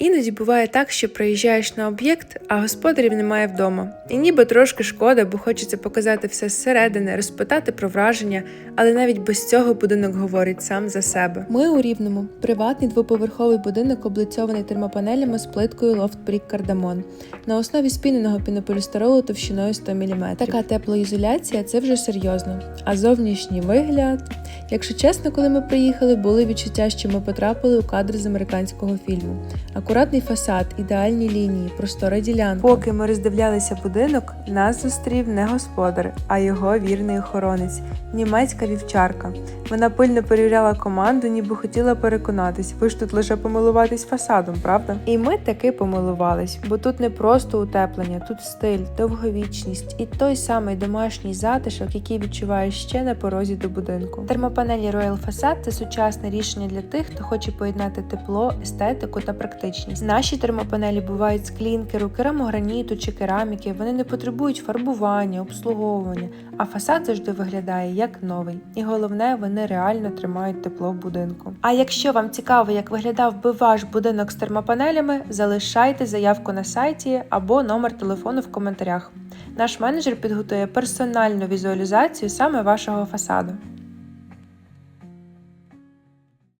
Іноді буває так, що приїжджаєш на об'єкт, а господарів немає вдома. І ніби трошки шкода, бо хочеться показати все зсередини, розпитати про враження, але навіть без цього будинок говорить сам за себе. Ми у Рівному приватний двоповерховий будинок, облицьований термопанелями з плиткою Brick Cardamon на основі спіненого пінополістиролу товщиною 100 мм. Така теплоізоляція це вже серйозно. А зовнішній вигляд. Якщо чесно, коли ми приїхали, були відчуття, що ми потрапили у кадр з американського фільму. Акуратний фасад, ідеальні лінії, простора ділянка. Поки ми роздивлялися будинок, нас зустрів не господар, а його вірний охоронець, німецька вівчарка. Вона пильно перевіряла команду, ніби хотіла переконатись, ви ж тут лише помилуватись фасадом, правда? І ми таки помилувались, бо тут не просто утеплення, тут стиль, довговічність і той самий домашній затишок, який відчуваєш ще на порозі до будинку. Термопанелі Royal Facade – це сучасне рішення для тих, хто хоче поєднати тепло, естетику та практичність. Наші термопанелі бувають з клінкеру, керамограніту чи кераміки. Вони не потребують фарбування, обслуговування, а фасад завжди виглядає як новий. І головне, вони реально тримають тепло в будинку. А якщо вам цікаво, як виглядав би ваш будинок з термопанелями, залишайте заявку на сайті або номер телефону в коментарях. Наш менеджер підготує персональну візуалізацію саме вашого фасаду.